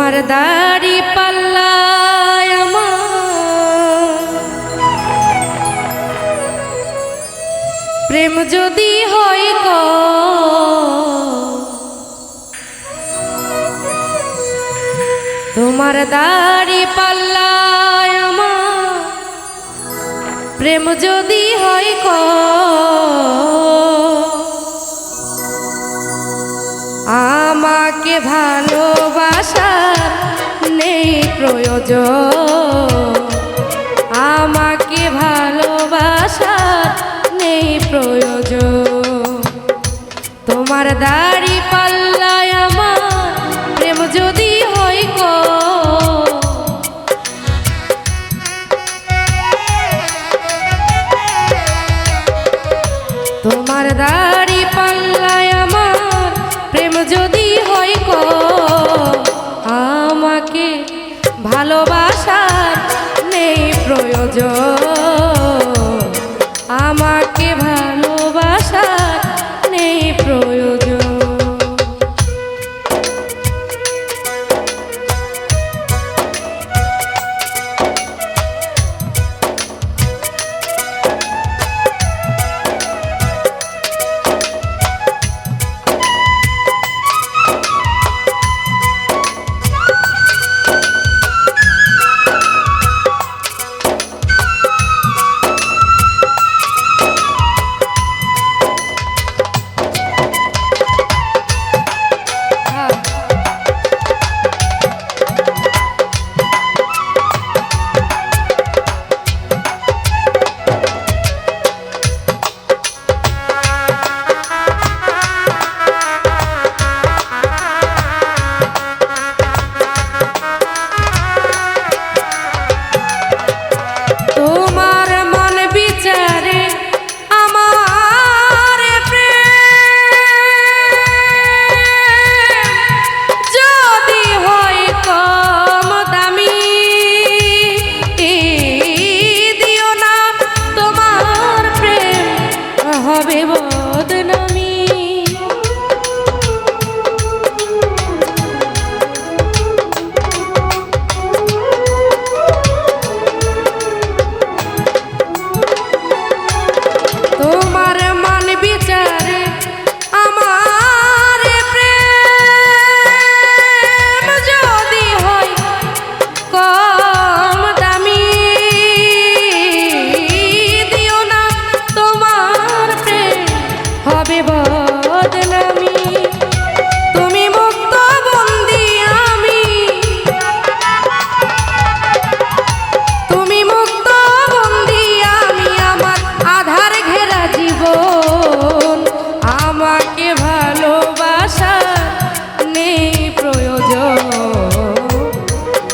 তোমার দাড়ি পাল্লায় প্রেম যদি হয় ক। তোমার দাড়ি পাল্লায় প্রেম যদি হয় ক। আমাকে ভালোবাসার নেই প্রয়োজন। আমাকে ভালোবাসার নেই প্রয়োজন। তোমার দাড়ি পাল্লায় আমার প্রেম যদি হয় গো তোমার দাড়ি প্রয়োজন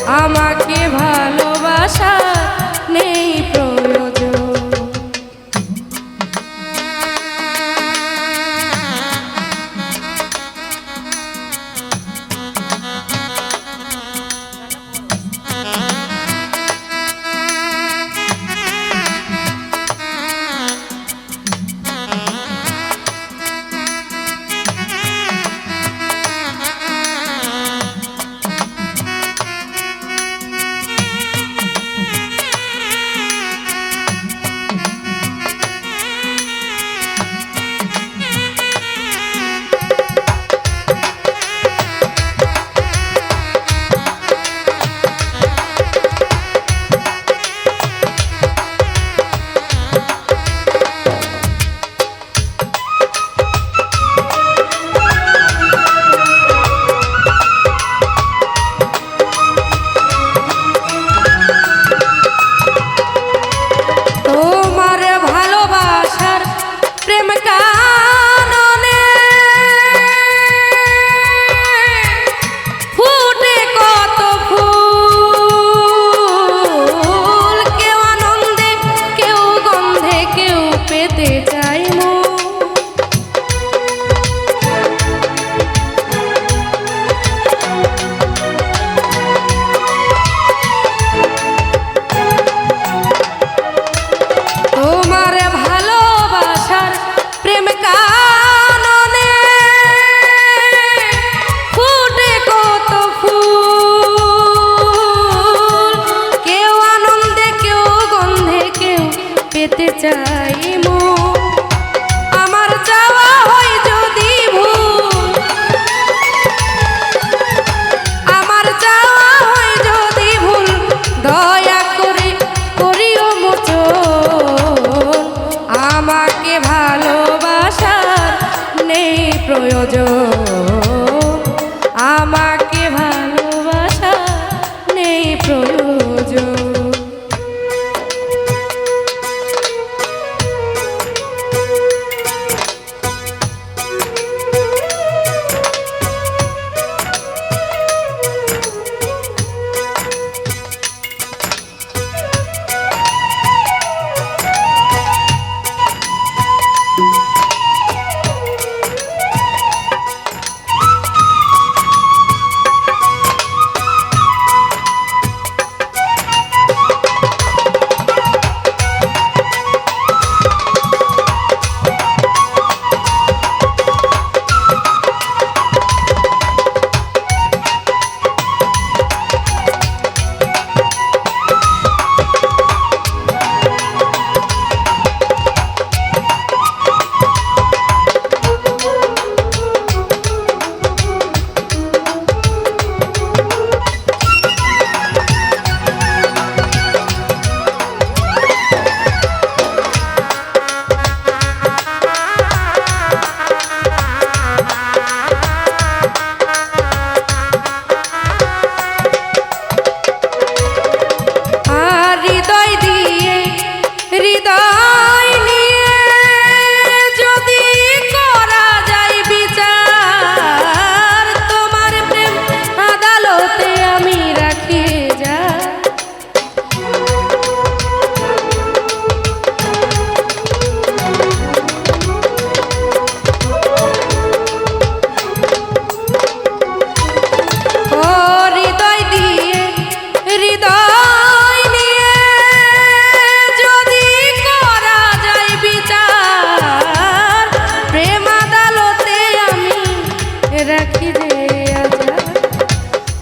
আমাকে ভালোবাসা। চাই আমার চাওয়া হয় যদি আমার চাওয়া হয় যদি ভুল, দয়া করে করিও মোচন আমাকে ভালোবাসার নেই প্রয়োজন।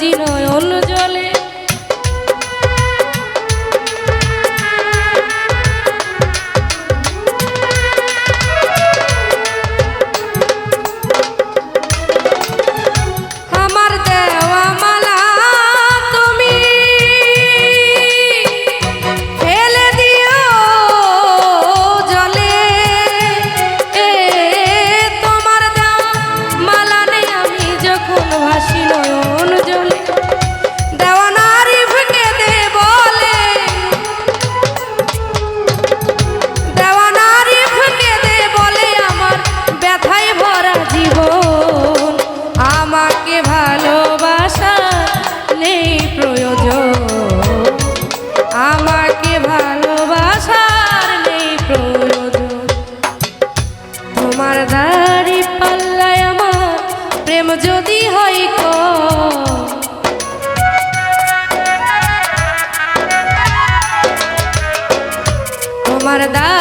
বুঝি জলে তোমার